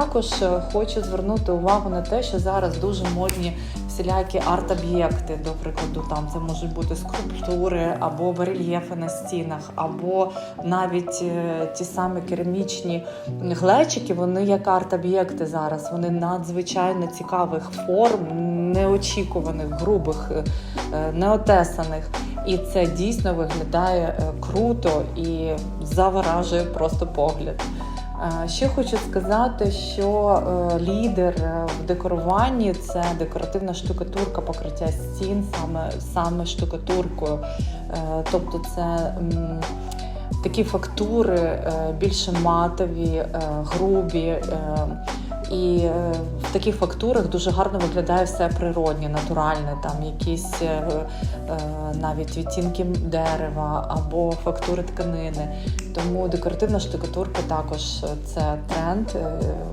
Також е, хочу звернути увагу на те, що зараз дуже модні всілякі арт-об'єкти. До прикладу, там це можуть бути скульптури або барельєфи на стінах, або навіть е, ті самі керамічні глечики. Вони як арт-об'єкти зараз. Вони надзвичайно цікавих форм, неочікуваних, грубих, е, неотесаних. І це дійсно виглядає круто і заворажує просто погляд. Е, Ще хочу сказати, що е, лідер е, в декоруванні це декоративна штукатурка покриття стін, саме, саме штукатуркою. Тобто це такі фактури більше матові, грубі. І е, в таких фактурах дуже гарно виглядає все природнє, натуральне, там якісь е, е, навіть відтінки дерева або фактури тканини. Тому декоративна штукатурка також це тренд.